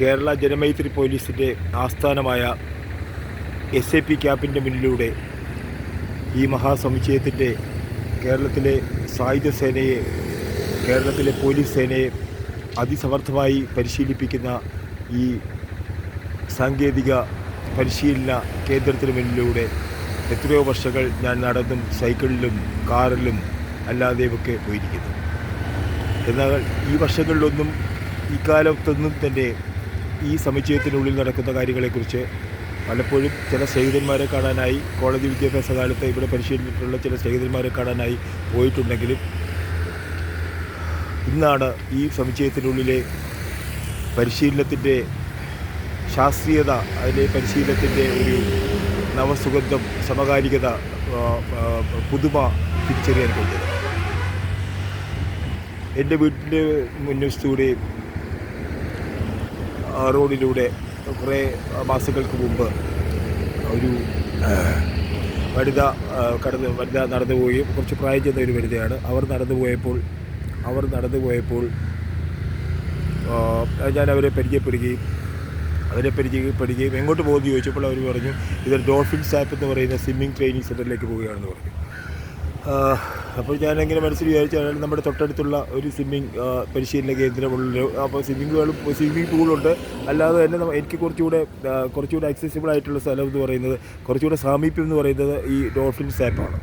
കേരള ജനമൈത്രി പോലീസിന്റെ ആസ്ഥാനമായ S A P ക്യാമ്പിന്റെ മുന്നിലൂടെ ഈ മഹാസമുച്ചയത്തിന്റെ കേരളത്തിലെ സായുധ സേനയെ കേരളത്തിലെ പോലീസ് സേനയെ അതിസമർത്ഥമായി പരിശീലിപ്പിക്കുന്ന ഈ സാങ്കേതിക പരിശീലന കേന്ദ്രത്തിന് മുന്നിലൂടെ എത്രയോ വർഷങ്ങൾ ഞാൻ നടന്നും സൈക്കിളിലും കാറിലും അല്ലാതെയുമൊക്കെ പോയിരിക്കുന്നു. എന്നാൽ ഈ വർഷങ്ങളിലൊന്നും ഇക്കാലത്തൊന്നും തന്നെ ഈ സമുച്ചയത്തിനുള്ളിൽ നടക്കുന്ന കാര്യങ്ങളെക്കുറിച്ച് പലപ്പോഴും ചില സ്നേഹിതന്മാരെ കാണാനായി കോളേജ് വിദ്യാഭ്യാസ കാലത്ത് ഇവിടെ പരിശീലിച്ചിട്ടുള്ള ചില സ്നേഹിതന്മാരെ കാണാനായി പോയിട്ടുണ്ടെങ്കിലും ഇന്നാണ് ഈ സമുച്ചയത്തിനുള്ളിലെ പരിശീലനത്തിന്റെ ശാസ്ത്രീയത അതിലെ പരിശീലനത്തിന്റെ ഒരു നവസുഗന്ധം സമകാലികത പുതുമ തിരിച്ചറിയാൻ കഴിഞ്ഞത്. എന്റെ വീട്ടിന്റെ മുന്നിൽ റോഡിലൂടെ കുറേ മാസങ്ങൾക്ക് മുമ്പ് ഒരു വനിത കടന്ന് വനിത നടന്നു പോവുകയും കുറച്ച് പ്രായം ചെന്ന ഒരു വനിതയാണ്. അവർ നടന്നു പോയപ്പോൾ അവർ നടന്നു പോയപ്പോൾ ഞാൻ അവരെ പരിചയപ്പെടുകയും അവരെ പരിചയപ്പെടുകയും എങ്ങോട്ട് പോകുമെന്ന് ചോദിച്ചപ്പോൾ അവർ പറഞ്ഞു ഇതൊരു ഡോൾഫിൻ സാപ്പ് എന്ന് പറയുന്ന സ്വിമ്മിംഗ് ട്രെയിനിങ് സെന്ററിലേക്ക് പോവുകയാണെന്ന് പറഞ്ഞു. അപ്പോൾ ഞാനെങ്ങനെ മനസ്സിൽ വിചാരിച്ചു അയാൾ നമ്മുടെ തൊട്ടടുത്തുള്ള ഒരു സ്വിമ്മിംഗ് ആ, പരിശീലന കേന്ദ്രമുള്ള അപ്പോൾ സ്വിമ്മിങ്ങുകളും സ്വിമ്മിംഗ് പൂളുണ്ട് അല്ലാതെ തന്നെ എനിക്ക് കുറച്ചുകൂടെ കുറച്ചുകൂടെ അക്സസിബിൾ ആയിട്ടുള്ള സ്ഥലം എന്ന് പറയുന്നത് കുറച്ചുകൂടെ സാമീപ്യം എന്ന് പറയുന്നത് ഈ ഡോൾഫിൻ സാപ്പാണ്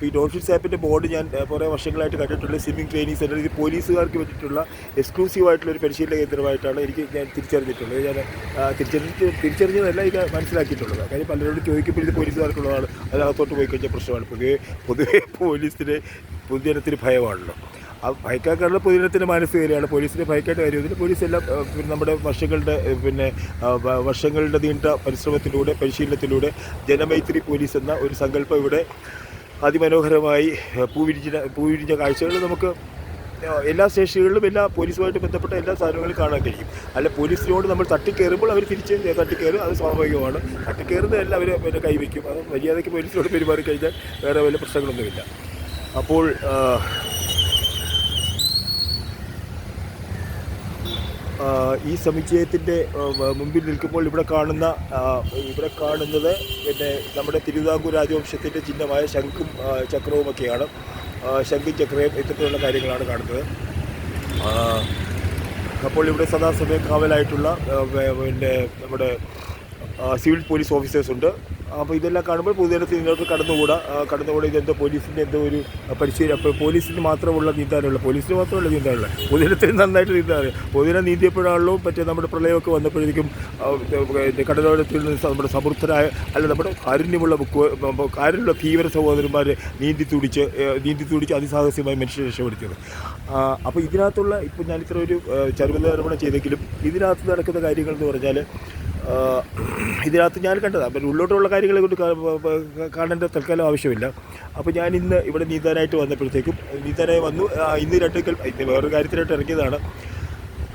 അപ്പോൾ ഈ ഡോൾഫിൻ സാപ്പിന്റെ ബോർഡ് ഞാൻ കുറേ വർഷങ്ങളായിട്ട് കണ്ടിട്ടുള്ള സ്വിമ്മിംഗ് ട്രെയിനിങ് സെന്റർ ഇത് പോലീസുകാർക്ക് വേണ്ടിയിട്ടുള്ള എക്സ്ക്ലൂസീവ് ആയിട്ടുള്ള ഒരു പരിശീലന കേന്ദ്രമായിട്ടാണ് എനിക്ക് ഞാൻ തിരിച്ചറിഞ്ഞിട്ടുള്ളത്. ഞാൻ തിരിച്ചറിഞ്ഞിട്ട് തിരിച്ചറിഞ്ഞതല്ല ഇത് മനസ്സിലാക്കിയിട്ടുള്ളത്. കാര്യം പലരോടും ചോദിക്കുമ്പോൾ ഇത് പോലീസുകാർക്കുള്ളതാണ്. അതിനകത്തോട്ട് പോയി കഴിഞ്ഞാൽ പ്രശ്നമാണ്. പൊതുവേ പൊതുവേ പോലീസിന് പൊതുജനത്തിന് ഭയമാണല്ലോ. ആ ഭയക്കാക്കാനുള്ള പൊതുജനത്തിന്റെ മാനസികതയാണ് പോലീസിനെ ഭയക്കേണ്ട കാര്യമില്ല പോലീസ് എല്ലാം നമ്മുടെ വർഷങ്ങളുടെ പിന്നെ വർഷങ്ങളുടെ നീണ്ട പരിശ്രമത്തിലൂടെ പരിശീലനത്തിലൂടെ ജനമൈത്രി പോലീസ് എന്ന ഒരു സങ്കല്പം ഇവിടെ അതിമനോഹരമായി പൂവിരിഞ്ഞ പൂവിരിഞ്ഞ കാഴ്ചകൾ നമുക്ക് എല്ലാ സ്റ്റേഷനുകളിലും എല്ലാ പോലീസുമായിട്ട് ബന്ധപ്പെട്ട എല്ലാ സാധനങ്ങളും കാണാൻ കഴിയും അല്ല പോലീസിനോട് നമ്മൾ തട്ടിക്കയറുമ്പോൾ അവർ തിരിച്ച് തട്ടിക്കയറും അത് സ്വാഭാവികമാണ്. തട്ടിക്കയറുന്നതെല്ലാം അവർ പിന്നെ കൈവയ്ക്കും. അത് മര്യാദയ്ക്ക് പോലീസിനോട് പെരുമാറി കഴിഞ്ഞാൽ വേറെ വല്ല പ്രശ്നങ്ങളൊന്നുമില്ല. അപ്പോൾ ആ, ആ, ഈ സമുച്ചയത്തിന്റെ മുമ്പിൽ നിൽക്കുമ്പോൾ ഇവിടെ കാണുന്ന ഇവിടെ കാണുന്നത് പിന്നെ നമ്മുടെ തിരുവിതാംകൂർ രാജവംശത്തിന്റെ ചിഹ്നമായ ശംഖും ചക്രവും ചക്രവുമൊക്കെയാണ് ശംഖും ചക്രയും ഇത്തരത്തിലുള്ള കാര്യങ്ങളാണ് കാണുന്നത്. അപ്പോൾ ഇവിടെ സദാസമയം കാവലായിട്ടുള്ള പിന്നെ നമ്മുടെ സിവിൽ പോലീസ് ഓഫീസേഴ്സ് ഉണ്ട്. അപ്പോൾ ഇതെല്ലാം കാണുമ്പോൾ പൊതുജനത്തിൽ നിങ്ങൾക്ക് കടന്നുകൂടാ. കടന്നുകൂടാ ഇതെന്തോ പോലീസിന്റെ എന്തോ ഒരു പരിശീലനം. പോലീസിന് മാത്രമുള്ള നീന്താനുള്ള. പോലീസിന് മാത്രമല്ല നീന്താനുള്ള. പൊതുജനത്തിന് നന്നായിട്ട് നീന്താറ് പൊതുജനം നീന്തിയപ്പോഴാണല്ലോ മറ്റേ നമ്മുടെ പ്രളയമൊക്കെ വന്നപ്പോഴേക്കും കടലോരത്തിൽ നിന്ന് നമ്മുടെ സമൃദ്ധരായ അല്ല നമ്മുടെ കാരുണ്യമുള്ള കാരുണ്യമുള്ള ഭീകര സഹോദരന്മാർ നീന്തി തുടിച്ച് നീന്തി തുടിച്ച് അതിസാഹസ്യമായി മനുഷ്യരെ രക്ഷപ്പെടുത്തിയത്. അപ്പോൾ ഇതിനകത്തുള്ള ഇപ്പോൾ ഞാനിത്ര ഒരു ചരുവതരമണം ചെയ്തെങ്കിലും ഇതിനകത്ത് നടക്കുന്ന കാര്യങ്ങൾ എന്ന് പറഞ്ഞാൽ ഇതിനകത്ത് ഞാൻ കണ്ടത്. അപ്പം ഉള്ളോട്ടുള്ള കാര്യങ്ങളെ കൊണ്ട് കാണേണ്ട തൽക്കാലം ആവശ്യമില്ല. അപ്പോൾ ഞാൻ ഇന്ന് ഇവിടെ നീന്താനായിട്ട് വന്നപ്പോഴത്തേക്കും നീന്താനായി വന്നു. ഇന്ന് രണ്ട് വേറൊരു കാര്യത്തിനായിട്ട് ഇറങ്ങിയതാണ്.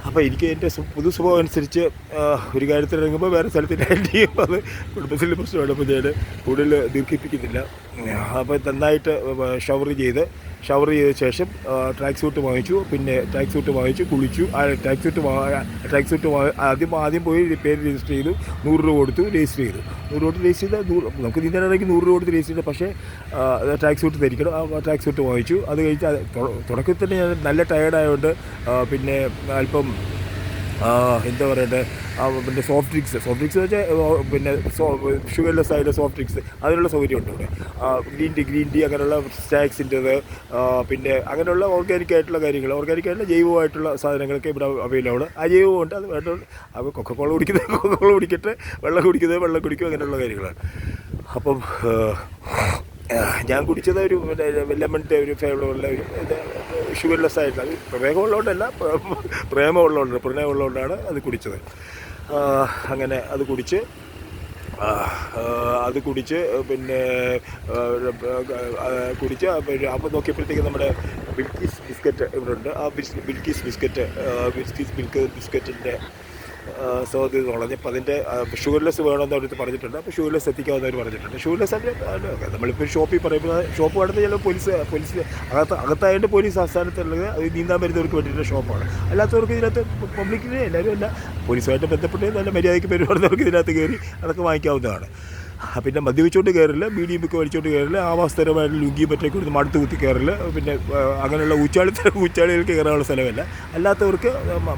അപ്പോൾ എനിക്ക് എന്റെ പുതു സ്വഭാവം അനുസരിച്ച് ഒരു കാര്യത്തിൽ ഇറങ്ങുമ്പോൾ വേറെ ഹാൻഡ് ചെയ്യും? അത് കുടുംബത്തിന്റെ പ്രശ്നമാണ്. അപ്പോൾ ഞാൻ കൂടുതൽ ദീർഘിപ്പിക്കുന്നില്ല. അപ്പോൾ നന്നായിട്ട് ഷവർ ചെയ്ത് ഷവർ ചെയ്ത ശേഷം ട്രാക്ക് സൂട്ട് വാങ്ങിച്ചു. പിന്നെ ട്രാക്ക് സൂട്ട് വാങ്ങിച്ചു കുളിച്ചു. ആ ട്രാക്ക് സൂട്ട് ട്രാക്ക് സൂട്ട് ആദ്യം ആദ്യം പോയി പേര് രജിസ്റ്റർ ചെയ്തു. നൂറ് രൂപ കൊടുത്തു രജിസ്റ്റർ ചെയ്തു. നൂറ് രൂപ രജിസ്റ്റർ ചെയ്താൽ നൂറ് നമുക്ക് നീന്താനാണെങ്കിൽ നൂറ് രൂപ രജിസ്റ്റർ ചെയ്താൽ പക്ഷേ ടാക്സ് സൂട്ട് ധരിക്കണം. ആ ടാക്സ് സൂട്ട് വാങ്ങിച്ചു. അത് കഴിച്ച് തുടക്കത്തിൽ തന്നെ ഞാൻ നല്ല ടയേർഡായതുകൊണ്ട് പിന്നെ അല്പം എന്താ പറയണ്ടേ ആ, പിന്നെ സോഫ്റ്റ് ഡ്രിങ്ക്സ് സോഫ്റ്റ് ഡ്രിങ്ക്സ് വെച്ചാൽ പിന്നെ സോ ഷുഗർലെസ് ആയിട്ട് സോഫ്റ്റ് ഡ്രിങ്ക്സ് അതിനുള്ള സൗകര്യമുണ്ട് ഇവിടെ ഗ്രീൻ ടീ ഗ്രീൻ ടീ അങ്ങനെയുള്ള സ്നാക്സിന്റെത് പിന്നെ അങ്ങനെയുള്ള ഓർഗാനിക് ആയിട്ടുള്ള കാര്യങ്ങൾ. ഓർഗാനിക് ആയിട്ടുള്ള ജൈവമായിട്ടുള്ള സാധനങ്ങളൊക്കെ ഇവിടെ അവൈലബിൾ ആ ജൈവമുണ്ട് അത് വേണ്ട. അപ്പോൾ കൊക്കക്കോള കുടിക്കുന്നത് കൊക്കക്കോള കുടിക്കട്ടെ. വെള്ളം കുടിക്കുന്നത് വെള്ളം കുടിക്കും അങ്ങനെയുള്ള കാര്യങ്ങളാണ്. അപ്പം ഞാൻ കുടിച്ചത് ഒരു ലെമണിന്റെ ഒരു ഫ്ലേവറുള്ള ഒരു ഷുഗർലെസ് ആയിട്ടാണ് പ്രമേഹമുള്ളതുകൊണ്ടല്ല പ്രേമമുള്ളതുകൊണ്ട് പ്രണയമുള്ളതുകൊണ്ടാണ് അത് കുടിച്ചത്. അങ്ങനെ അത് കുടിച്ച് അത് കുടിച്ച് പിന്നെ കുടിച്ച് അപ്പോൾ നോക്കിയപ്പോഴത്തേക്ക് നമ്മുടെ ബിൽക്കീസ് ബിസ്ക്കറ്റ് ഇവിടെ ഉണ്ട്. ആ ബിൽക്കീസ് ബിസ്ക്കറ്റ് ബിൽക്കീസ് ബിൽക്ക് ബിസ്ക്കറ്റിന്റെ സ്വാധീനം അപ്പം അതിന്റെ ഷുഗർലെസ് വേണമെന്ന് അവർ പറഞ്ഞിട്ടുണ്ട്. അപ്പോൾ ഷുഗർലെസ് എത്തിക്കാമെന്ന് അവർ പറഞ്ഞിട്ടുണ്ട്. ഷുഗർലെസ് അല്ല നമ്മളിപ്പോൾ ഷോപ്പിൽ പറയുമ്പോൾ ഷോപ്പ് കടന്ന് ചിലപ്പോൾ പോലീസ് പോലീസ് അകത്ത് അകത്തായതിന്റെ പോലീസ് ആസ്ഥാനത്തുള്ളത് അത് നീന്താൻ വരുന്നവർക്ക് വേണ്ടിയിട്ടുള്ള ഷോപ്പാണ്. അല്ലാത്തവർക്ക് ഇതിനകത്ത് പബ്ലിക്കിന് എല്ലാവരും അല്ല. പോലീസുമായിട്ട് ബന്ധപ്പെട്ട് നല്ല മര്യാദയ്ക്ക് പെരുമാറുന്നവർക്ക് ഇതിനകത്ത് കയറി അതൊക്കെ വാങ്ങിക്കാവുന്നതാണ്. പിന്നെ മദ്യപിച്ചുകൊണ്ട് കയറില്ല ബീഡിയും ഒക്കെ വലിച്ചുകൊണ്ട് കയറില്ല ആവാസ്ഥരമായിട്ട് ലുങ്കിയും പറ്റൊക്കെ കൊടുത്ത് മടുത്ത് കുത്തി കയറില്ല പിന്നെ അങ്ങനെയുള്ള ഊച്ചാളി ഊച്ചാളികൾക്ക് കയറാനുള്ള സ്ഥലമല്ല. അല്ലാത്തവർക്ക്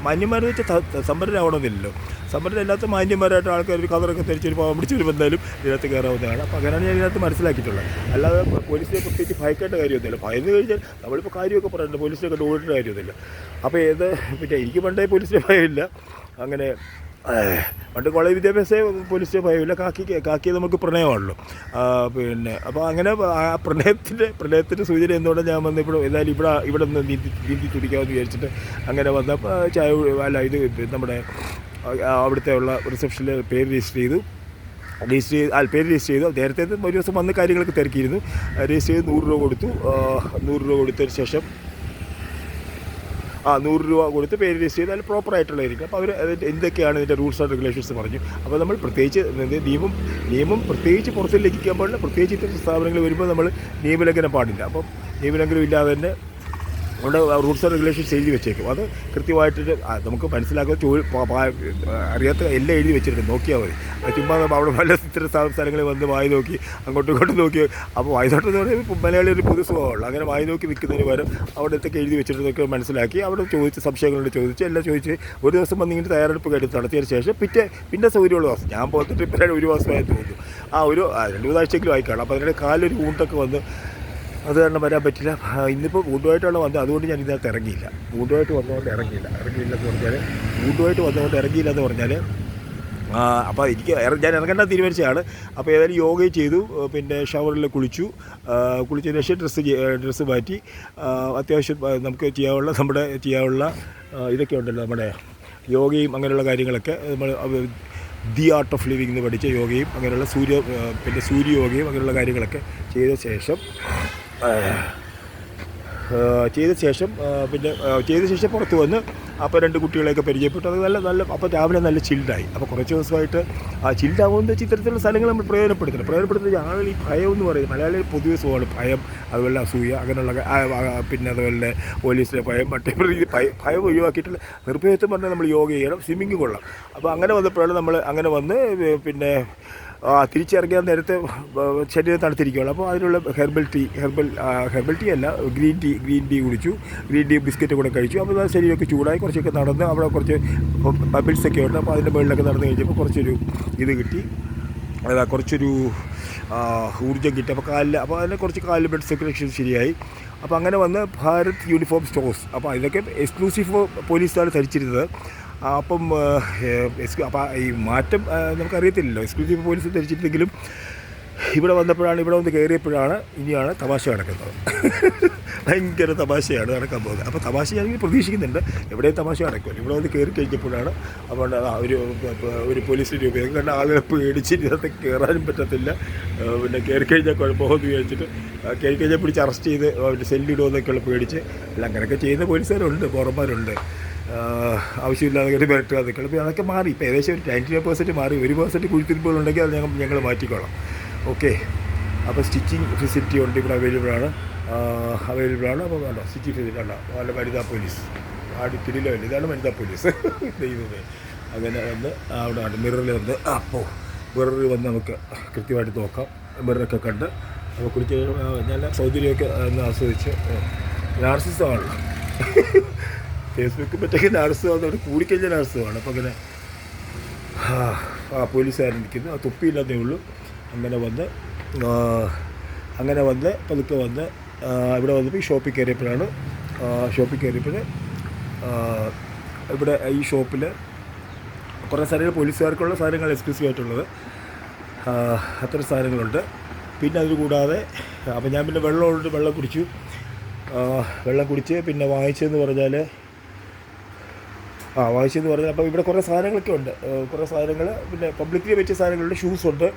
മാന്യന്മാരെന്ന് ത- സമ്പന്നരാവണമെന്നില്ലല്ലോ. സമ്പന്നരല്ലാത്ത മാന്യന്മാരായിട്ട് ആൾക്കാർ ഒരു കതറൊക്കെ തിരിച്ചൊരു പാവം പിടിച്ചൊരു വന്നാലും ഇതിനകത്ത് കയറാവുന്നതാണ് അപ്പോൾ അങ്ങനെയാണ് ഞാൻ ഇതിനകത്ത് മനസ്സിലാക്കിയിട്ടുള്ളത്. അല്ലാതെ പോലീസിനെ പ്രത്യേകിച്ച് ഭയക്കേണ്ട കാര്യമൊന്നുമില്ല. ഭയന്ന് കഴിഞ്ഞാൽ നമ്മളിപ്പോൾ കാര്യമൊക്കെ പറയുന്നുണ്ട് പോലീസിനെ കണ്ട് ഓടിയിട്ട് കാര്യമൊന്നുമില്ല. അപ്പോൾ ഏത് പിന്നെ എനിക്ക് പണ്ടേ പോലീസിനെ ഭയമില്ല. അങ്ങനെ പണ്ട് കോളേജ് വിദ്യാഭ്യാസം പോലീസ് ഭയമില്ല. കാക്കി കാക്കി നമുക്ക് പ്രണയമാണല്ലോ. പിന്നെ അപ്പോൾ അങ്ങനെ ആ പ്രണയത്തിന്റെ പ്രണയത്തിന്റെ സൂചന എന്തുകൊണ്ട് ഞാൻ വന്ന് ഇപ്പോൾ ഏതായാലും ഇവിടെ ഇവിടെ നിന്ന് നീന്തി നീന്തി തുടിക്കാമെന്ന് വിചാരിച്ചിട്ട് അങ്ങനെ വന്നപ്പോൾ ചായ അല്ല ഇത് നമ്മുടെ അവിടുത്തെ ഉള്ള റിസപ്ഷനിൽ പേര് രജിസ്റ്റർ ചെയ്തു രജിസ്റ്റർ ചെയ്ത് ആ പേര് രജിസ്റ്റർ ചെയ്തു. നേരത്തെ ഒരു ദിവസം വന്ന് കാര്യങ്ങളൊക്കെ തിരക്കിയിരുന്നു. രജിസ്റ്റർ ചെയ്ത് നൂറ് രൂപ കൊടുത്തു. നൂറ് രൂപ കൊടുത്തതിന് ശേഷം ആ നൂറ് രൂപ കൊടുത്ത് പേര് രജിസ്റ്റർ ചെയ്താൽ പ്രോപ്പറായിട്ടുള്ളതായിരിക്കും അപ്പോൾ അവർ എന്തൊക്കെയാണ് ഇതിന്റെ റൂൾസ് ആൻഡ് റെഗുലേഷൻസ് പറഞ്ഞു. അപ്പോൾ നമ്മൾ പ്രത്യേകിച്ച് നിയമം നിയമം പ്രത്യേകിച്ച് പുറത്തേക്ക് ലഭിക്കാൻ പാടില്ല. പ്രത്യേകിച്ച് ഇത്തരം സ്ഥാപനങ്ങൾ വരുമ്പോൾ നമ്മൾ നിയമലംഘനം പാടില്ല. അപ്പം നിയമലംഘനം ഇല്ലാതെ തന്നെ അവിടെ റൂൾസ് ആൻഡ് റെഗുലേഷൻസ് എഴുതി വെച്ചേക്കും. അത് കൃത്യമായിട്ട് നമുക്ക് മനസ്സിലാക്കുന്ന ചോ അറിയാത്ത എല്ലാം എഴുതി വെച്ചിട്ടുണ്ട്. നോക്കിയാൽ മതി. ചുമ്മാ അവിടെ പല ഇത്തരം സ്ഥലങ്ങളിൽ വന്ന് വായി നോക്കി അങ്ങോട്ടും ഇങ്ങോട്ടും നോക്കി. അപ്പോൾ വായുതോട്ടം എന്ന് പറയുമ്പോൾ മലയാളി ഒരു പൊതു സ്വഭാവമുള്ളൂ. അങ്ങനെ വായി നോക്കി നിൽക്കുന്നതിന് പകരം അവിടെ എന്തൊക്കെ എഴുതി വെച്ചിട്ടൊക്കെ മനസ്സിലാക്കി അവിടെ ചോദിച്ച് സംശയങ്ങളോട് ചോദിച്ച് എല്ലാം ചോദിച്ച് ഒരു ദിവസം വന്ന് ഇങ്ങനെ തയ്യാറെടുപ്പ് കഴിഞ്ഞ് നടത്തിയതിന് ശേഷം പിറ്റേ പിന്നെ സൗകര്യമുള്ള ദിവസം. ഞാൻ പോകത്തിട്ട് ഇപ്പം ഒരു മാസമായി തോന്നുന്നു. ആ ഒരു രണ്ട് മൂന്നാഴ്ചയെങ്കിലും ആയിക്കാണും അപ്പോൾ അതിന്റെ കാലൊരു ഊണ്ടൊക്കെ വന്ന് അത് കാരണം വരാൻ പറ്റില്ല. ഇന്നിപ്പോൾ കൂട്ടുമായിട്ടുള്ള വന്നത്. അതുകൊണ്ട് ഞാൻ ഇതിനകത്ത് ഇറങ്ങിയില്ല. കൂട്ടുമായിട്ട് വന്നതുകൊണ്ട് ഇറങ്ങിയില്ല. ഇറങ്ങിയില്ല എന്ന് പറഞ്ഞാൽ കൂട്ടുമായിട്ട് വന്നതുകൊണ്ട് ഇറങ്ങിയില്ല എന്ന് പറഞ്ഞാൽ അപ്പോൾ എനിക്ക് ഞാൻ ഇറങ്ങേണ്ട തീരുമാനിച്ചതാണ്. അപ്പോൾ ഏതായാലും യോഗയും ചെയ്തു. പിന്നെ ഷവറിൽ കുളിച്ചു. കുളിച്ച കുളിച്ചതിന് ശേഷം ഡ്രസ്സ് ഡ്രസ്സ് മാറ്റി. അത്യാവശ്യം നമുക്ക് ചെയ്യാനുള്ള നമ്മുടെ ചെയ്യാനുള്ള ഇതൊക്കെ ഉണ്ടല്ലോ നമ്മുടെ യോഗയും അങ്ങനെയുള്ള കാര്യങ്ങളൊക്കെ. നമ്മൾ ദി ആർട്ട് ഓഫ് ലിവിംഗ് എന്ന് പഠിച്ച യോഗയും അങ്ങനെയുള്ള സൂര്യ പിന്നെ സൂര്യയോഗയും അങ്ങനെയുള്ള കാര്യങ്ങളൊക്കെ ചെയ്ത ശേഷം ചെയ്ത ശേഷം പിന്നെ ചെയ്ത ശേഷം പുറത്ത് വന്ന് അപ്പോൾ രണ്ട് കുട്ടികളെയൊക്കെ പരിചയപ്പെട്ടു. അത് നല്ല നല്ല അപ്പോൾ രാവിലെ നല്ല ചിൽഡായി അപ്പോൾ കുറച്ച് ദിവസമായിട്ട് ആ ചിൽഡാകുമെന്ന് വെച്ചാൽ ഇത്തരത്തിലുള്ള സ്ഥലങ്ങൾ നമ്മൾ പ്രയോജനപ്പെടുത്തണം. പ്രയോജനപ്പെടുത്തുന്ന ആളുകൾ ഈ ഭയം എന്ന് പറയുന്നത് മലയാളികൾ പൊതുവെ സുഖമാണ്. ഭയം അതുപോലെ അസൂയ അങ്ങനെയുള്ള പിന്നെ അതുപോലെ പോലീസിലെ ഭയം മറ്റേ ഭയം ഒഴിവാക്കിയിട്ടുള്ള നിർഭയത്വം പറഞ്ഞാൽ നമ്മൾ യോഗ ചെയ്യണം സ്വിമ്മിങ് കൊള്ളാം. അപ്പോൾ അങ്ങനെ വന്നപ്പോഴാണ് നമ്മൾ അങ്ങനെ വന്ന് പിന്നെ തിരിച്ചിറങ്ങിയാൽ നേരത്തെ ശരീരം തണുത്തിരിക്കുകയുള്ളൂ. അപ്പോൾ അതിനുള്ള herbal tea herbal herbal tea അല്ല ഗ്രീൻ ടീ ഗ്രീൻ ടീ കുടിച്ചു. ഗ്രീൻ ടീ ബിസ്ക്കറ്റ് കൂടെ കഴിച്ചു. അപ്പോൾ ശരീരമൊക്കെ ചൂടായി കുറച്ചൊക്കെ നടന്ന് അവിടെ കുറച്ച് ബബിൾസൊക്കെ ഉണ്ട്. അപ്പോൾ അതിന്റെ മുകളിലൊക്കെ നടന്ന് കഴിഞ്ഞപ്പോൾ കുറച്ചൊരു ഇത് കിട്ടി. അതാ കുറച്ചൊരു ഊർജം കിട്ടി. അപ്പോൾ കാലിൽ അപ്പോൾ അതിനെ കുറച്ച് കാലിൽ ബ്ലഡ് സർക്കുലേഷൻ ശരിയായി. അപ്പോൾ അങ്ങനെ വന്ന് ഭാരത് യൂണിഫോം സ്റ്റോഴ്സ്. അപ്പോൾ ഇതൊക്കെ എക്സ്ക്ലൂസീവ് പോലീസാണ് ധരിച്ചിരുന്നത്. അപ്പം അപ്പം അപ്പോൾ ഈ മാറ്റം നമുക്കറിയത്തില്ലല്ലോ. എക്സ്ക്ലൂസീവ് പോലീസ് ധരിച്ചിരുന്നെങ്കിലും ഇവിടെ വന്നപ്പോഴാണ് ഇവിടെ വന്ന് കയറിയപ്പോഴാണ് ഇനിയാണ് തമാശ നടക്കുന്നത്. ഭയങ്കര തമാശയാണ് നടക്കാൻ പോകുന്നത്. അപ്പോൾ തമാശ ഞാൻ പ്രതീക്ഷിക്കുന്നുണ്ട്. എവിടെയും തമാശ നടക്കുമല്ലോ ഇവിടെ വന്ന് കയറി കഴിഞ്ഞപ്പോഴാണ് അപ്പോൾ ഒരു ഒരു പോലീസിന്റെ ഉപയോഗം. കണ്ട ആളുകളെ പേടിച്ച് ഇതിനകത്ത് കയറാനും പറ്റത്തില്ല. പിന്നെ കയറി കഴിഞ്ഞാൽ കുഴപ്പമെന്ന് വിചാരിച്ചിട്ട് കയറി കഴിഞ്ഞാൽ പിടിച്ച് അറസ്റ്റ് ചെയ്ത് സെല്ലിടുമെന്നൊക്കെയുള്ള പേടിച്ച്. അല്ല അങ്ങനെയൊക്കെ ചെയ്യുന്ന പോലീസുകാരുണ്ട് പുറന്മാരുണ്ട്. ആവശ്യമില്ലാതെ കയറി വരട്ടുക അതൊക്കെ അപ്പോൾ അതൊക്കെ മാറി. ഇപ്പോൾ ഏകദേശം ഒരു നയന്റി ഫൈവ് പെർസെന്റ് മാറി. ഒരു പെർസെന്റ് കുഴിത്തിരിപ്പുകളുണ്ടെങ്കിൽ അത് ഞങ്ങൾ ഞങ്ങൾ മാറ്റിക്കോളാം. ഓക്കെ അപ്പോൾ സ്റ്റിച്ചിങ് ഫെസിലിറ്റി ഉണ്ട് ഇവിടെ അവൈലബിൾ ആണ്. അവൈലബിൾ ആണ്. അപ്പോൾ വേണ്ട സ്റ്റിച്ചിങ് ഫെസിലിറ്റി അല്ല നല്ല വനിതാ പോലീസ്. ആടിക്കിടിലോ ഇല്ല ഇതാണ് വനിതാ പോലീസ്. ദൈവമേ. അങ്ങനെ വന്ന് അവിടെ ആണ്. മിററിൽ വന്ന് അപ്പോൾ മിററിൽ വന്ന് നമുക്ക് കൃത്യമായിട്ട് നോക്കാം. മിററൊക്കെ കണ്ട് അപ്പോൾ കുളിച്ച് നല്ല സൗകര്യമൊക്കെ ഒന്ന് ആസ്വദിച്ച് നാർസിസമാണല്ലോ ഫേസ്ബുക്ക് പറ്റൊക്കെ വന്നവിടെ അവിടെ കൂടിക്കഴിഞ്ഞാൽ വേണം അപ്പോൾ അങ്ങനെ ആ, പോലീസുകാരൻ നിൽക്കുന്നു ആ തൊപ്പിയില്ലാത്തേ ഉള്ളൂ. അങ്ങനെ വന്ന് അങ്ങനെ വന്ന് പതുക്കെ വന്ന് ഇവിടെ വന്നപ്പോൾ ഈ ഷോപ്പിൽ കയറിയപ്പോഴാണ് ഷോപ്പിൽ കയറിയപ്പോൾ ഇവിടെ ഈ ഷോപ്പിൽ കുറേ സാധനങ്ങൾ പോലീസുകാർക്കുള്ള സാധനങ്ങൾ എക്സ്ക്ലൂസീവ് ആയിട്ടുള്ളത്. അത്തരം സാധനങ്ങളുണ്ട്. പിന്നെ അതിൽ കൂടാതെ അപ്പം ഞാൻ പിന്നെ വെള്ളം വെള്ളം കുടിച്ചു. വെള്ളം കുടിച്ച് പിന്നെ വാങ്ങിച്ചതെന്ന് പറഞ്ഞാൽ ആ വാങ്ങിച്ചെന്ന് പറഞ്ഞാൽ അപ്പോൾ ഇവിടെ കുറേ സാധനങ്ങളൊക്കെ ഉണ്ട്. കുറേ സാധനങ്ങൾ പിന്നെ പബ്ലിക്കിൽ വെച്ച സാധനങ്ങളുണ്ട് ഷൂസ് ഉണ്ട്.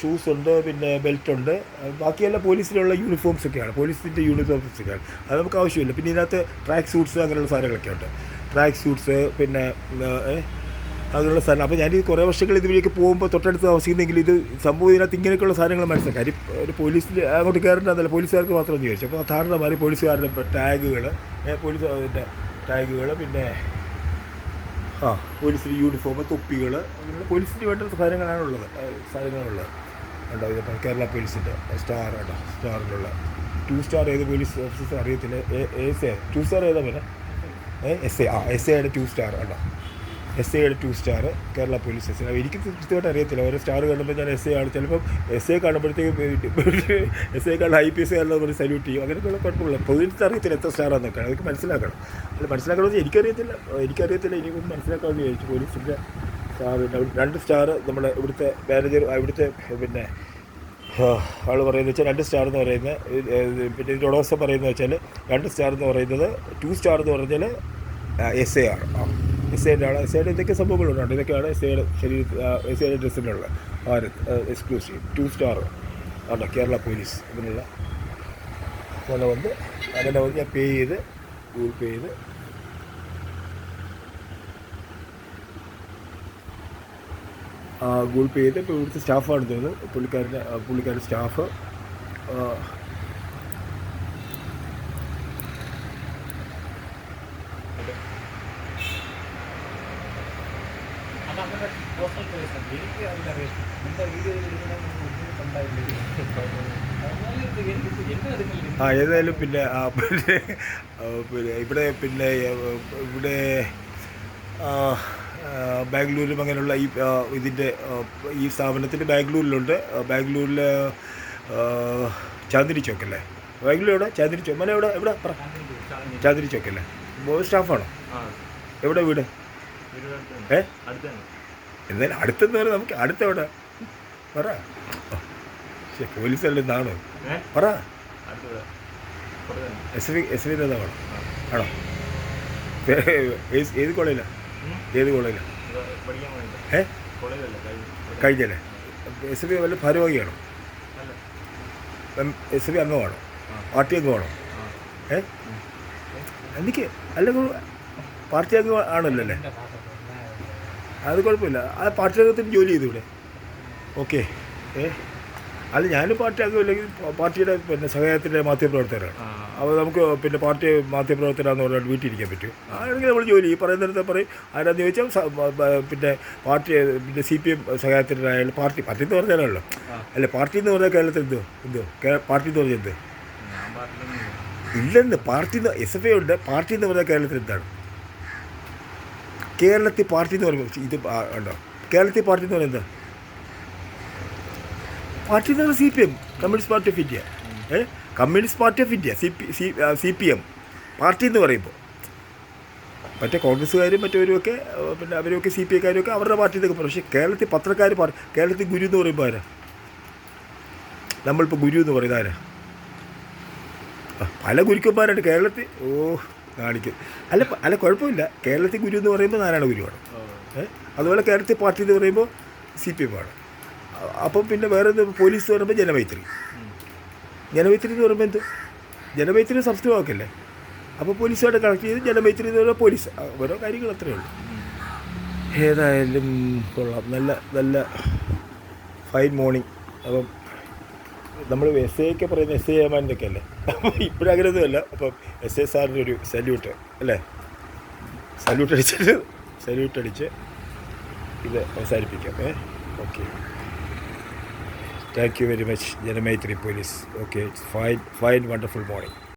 ഷൂസ് ഉണ്ട് പിന്നെ ബെൽറ്റ് ഉണ്ട്. ബാക്കിയെല്ലാം പോലീസിലുള്ള യൂണിഫോംസ് ഒക്കെയാണ്. പോലീസിന്റെ യൂണിഫോംസ് ഒക്കെയാണ്. അത് നമുക്ക് ആവശ്യമില്ല. പിന്നെ ഇതിനകത്ത് ട്രാക്ക് സൂട്ട്സ് അങ്ങനെയുള്ള സാധനങ്ങളൊക്കെ ഉണ്ട്. ട്രാക്ക് സൂട്ട്സ് പിന്നെ അങ്ങനെയുള്ള സാധനം. അപ്പോൾ ഞാൻ ഈ കുറേ വർഷങ്ങൾ ഇതുവഴിയൊക്കെ പോകുമ്പോൾ തൊട്ടടുത്ത് താമസിക്കുന്നെങ്കിൽ ഇത് സംഭവം ഇതിനകത്ത് ഇങ്ങനെയൊക്കെയുള്ള സാധനങ്ങൾ മനസ്സിലാക്കാം. ഒരു പോലീസിൽ അങ്ങോട്ട് കയറേണ്ടതല്ല പോലീസുകാർക്ക് മാത്രം ചോദിച്ചു. അപ്പോൾ സാധാരണമാതിരി പോലീസുകാരുടെ ടാഗുകൾ പോലീസ് ടാഗുകൾ പിന്നെ പോലീസിന്റെ യൂണിഫോം തൊപ്പികൾ അങ്ങനെയുള്ള സാധനങ്ങളാണ് ഉള്ളത് സാധനങ്ങളുള്ളത്. ഉണ്ടോ ഇതിപ്പോൾ കേരള പോലീസിന്റെ സ്റ്റാർ കേട്ടോ സ്റ്റാറിലുള്ള. ടു സ്റ്റാർ ഏത് പോലീസ് ഓഫീസർ അറിയത്തില്ല. എസ് എ ടു സ്റ്റാർ ഏതാ പോലെ? എസ് എ ആ എസ് എയുടെ ടു സ്റ്റാർ കേട്ടോ S I two star Kerala police S I എനിക്ക് കൃത്യമായിട്ട് അറിയത്തില്ല. ഓരോ സ്റ്റാർ കാണുമ്പോൾ ഞാൻ എസ് എ ആണ് ചിലപ്പം എസ് എ കാണുമ്പോഴത്തേക്കും എസ് എ കാണുന്ന ഐ പി എസ് കാരണം നമ്മൾ സല്യൂട്ട് ചെയ്യും. അങ്ങനെയൊക്കെയുള്ള കുഴപ്പമില്ല. പൊതുവിൽ അറിയത്തില്ല എത്ര സ്റ്റാറാന്നൊക്കെ അതൊക്കെ മനസ്സിലാക്കണം. അല്ല മനസ്സിലാക്കണമെന്ന് എനിക്കറിയത്തില്ല. എനിക്കറിയത്തില്ല എനിക്കൊന്ന് മനസ്സിലാക്കാമെന്ന് വിചാരിച്ചു. പോലീസിന്റെ സ്റ്റാർ രണ്ട് സ്റ്റാർ നമ്മുടെ ഇവിടുത്തെ മാനേജർ ഇവിടുത്തെ പിന്നെ ആൾ പറയുന്നത് വെച്ചാൽ രണ്ട് സ്റ്റാർ എന്ന് പറയുന്നത് പിന്നെ ഇതിന്റെ ഉടമസ്ഥ പറയുന്നത് വെച്ചാൽ രണ്ട് സ്റ്റാർ എന്ന് പറയുന്നത് ടു സ്റ്റാർ എന്ന് പറഞ്ഞാൽ എസ് എ ആണ്. എസ് ആണ് എസ് എയുടെ ഇതൊക്കെ സംഭവങ്ങളുണ്ട് ഇതൊക്കെയാണ് എസ് ഐയുടെ ശരീര എസ് ഐയുടെ ഡ്രസ്സിനുള്ള ഭാരത് എക്സ്ക്ലൂസീവ് ടു സ്റ്റാർ ആണ് കേരള പോലീസ് ഇതിനുള്ള. അങ്ങനെ വന്ന് അങ്ങനെ വന്ന് ഞാൻ പേ ചെയ്ത് ഗൂഗിൾ പേ ചെയ്ത്. ഗൂഗിൾ പേ ചെയ്ത് ഇപ്പോൾ ഇവിടുത്തെ സ്റ്റാഫാണ് തോന്നുന്നത് പുള്ളിക്കാരന്റെ പുള്ളിക്കാരന്റെ സ്റ്റാഫ് എന്നെ എടുക്കില്ല. ആ ഏതായാലും പിന്നെ ആ, പിന്നെ പിന്നെ ഇവിടെ പിന്നെ ഇവിടെ ആ, ആ, ബാംഗ്ലൂരും അങ്ങനെയുള്ള ഈ ഇതിന്റെ ഈ സ്ഥാപനത്തിന്റെ ബാംഗ്ലൂരിലുണ്ട്. ബാംഗ്ലൂരിൽ ചാന്ദിനി ചോക്കല്ലേ ബാംഗ്ലൂർ എവിടെ? ചാന്ദിനി ചോക്ക് മന എവിടെ എവിടെ? പറ. ചാന്ദിനി ചോക്കല്ലേ സ്റ്റാഫാണോ? എവിടെ വീട്. ഏ? എന്തായാലും അടുത്തെന്ന് പറഞ്ഞാൽ നമുക്ക് അടുത്തവിടെ? പറ. പോലീസല്ലേ നാണോ ഏ? പറ. എസ് വി എസ് വി നേതാവാണോ ആണോ? ഏത് കോളേജിലാണ്? ഏത് കോളേജിലാണ്. ഏ? കഴിഞ്ഞല്ലേ? എസ് ബി വല്ല ഭാരവാഹിയാണോ. എസ് ബി അംഗമാണോ. പാർട്ടി അംഗമാണോ. ഏ? എനിക്ക് അല്ലെങ്കിൽ പാർട്ടി അംഗം ആണല്ലോ അല്ലേ അത് കുഴപ്പമില്ല. ആ പാർട്ടി അംഗത്തിന് ജോലി ചെയ്തു ഇവിടെ. ഓക്കെ. ഏ? അത് ഞാനും പാർട്ടി അംഗമില്ലെങ്കിൽ പാർട്ടിയുടെ പിന്നെ സഹായത്തിന്റെ മാധ്യമപ്രവർത്തകരാണ്. അപ്പോൾ നമുക്ക് പിന്നെ പാർട്ടി മാധ്യമപ്രവർത്തകരാന്ന് പറഞ്ഞാൽ വീട്ടിലിരിക്കാൻ പറ്റും. ആണെങ്കിൽ നമ്മൾ ജോലി ഈ പറയുന്നിടത്ത് പറയും ആരാന്ന് ചോദിച്ചാൽ പിന്നെ പാർട്ടി പിന്നെ സി പി എം സഹായത്തിനായാലും പാർട്ടി. പാർട്ടി എന്ന് പറഞ്ഞാലല്ലോ അല്ല പാർട്ടി എന്ന് പറഞ്ഞാൽ കേരളത്തിൽ എന്തോ? എന്തോ? പാർട്ടി എന്ന് പറഞ്ഞാൽ എന്ത്? ഞാൻ. ഇല്ലെന്ന്. പാർട്ടി എന്ന് എസ് എഫ് ഐ ഉണ്ട്. പാർട്ടി എന്ന് പറഞ്ഞാൽ കേരളത്തിൽ എന്താണ്? കേരളത്തിൽ പാർട്ടി എന്ന് പറയുമ്പോൾ ഇത് ഉണ്ടോ കേരളത്തിൽ പാർട്ടി എന്ന് പറയുന്നത് എന്താ? പാർട്ടി എന്ന് പറയുന്നത് C P M communist party of India. ഏ? Communist party of India C P C C P M party എന്ന് പറയുമ്പോൾ. മറ്റേ കോൺഗ്രസ്സുകാരും മറ്റവരുമൊക്കെ പിന്നെ അവരൊക്കെ സി പി ഐക്കാരും ഒക്കെ അവരുടെ പാർട്ടി എന്നൊക്കെ പറയും. പക്ഷേ കേരളത്തിൽ പത്രക്കാർ പാർട്ടി കേരളത്തിൽ ഗുരു എന്ന് പറയുമ്പോൾ ആരാ? നമ്മളിപ്പോൾ ഗുരു എന്ന് പറയുന്നത് ആരാ? പല ഗുരുക്കന്മാരുണ്ട് കേരളത്തിൽ. ഓ കാണിക്കും. അല്ല അല്ല കുഴപ്പമില്ല. കേരളത്തിൽ ഗുരു എന്ന് പറയുമ്പോൾ നാരായണ ഗുരുവാണ്. അതുപോലെ കേരളത്തിൽ പാർട്ടി എന്ന് പറയുമ്പോൾ സി പി എം ആണ്. അപ്പം പിന്നെ വേറെ എന്ത് പോലീസ് എന്ന് പറയുമ്പോൾ ജനമൈത്രി. ജനമൈത്രി എന്ന് പറയുമ്പോൾ എന്ത്? ജനമൈത്രി സംസ്കൃതം അപ്പോൾ പോലീസുമായിട്ട് കണക്ട് ചെയ്ത് ജനമൈത്രി എന്ന് പറയുമ്പോൾ പോലീസ്. ഓരോ കാര്യങ്ങൾ അത്രയേ ഉള്ളൂ. ഏതായാലും കൊള്ളാം. നല്ല നല്ല ഫൈൻ മോർണിംഗ്. അപ്പം നമ്മൾ എസ് എ ഒക്കെ പറയുന്ന എസ് ഐ ഏമാനൊക്കെ അല്ലേ അപ്പോൾ ഇപ്പോഴും അല്ല അപ്പം എസ് എ സാറിന്റെ ഒരു സല്യൂട്ട് അല്ലേ? സല്യൂട്ട് അടിച്ചിട്ട് സല്യൂട്ട് അടിച്ച് ഇത് അവസാനിപ്പിക്കാം. ഏ? Okay thank you very much Janamaithri police okay fine fine wonderful morning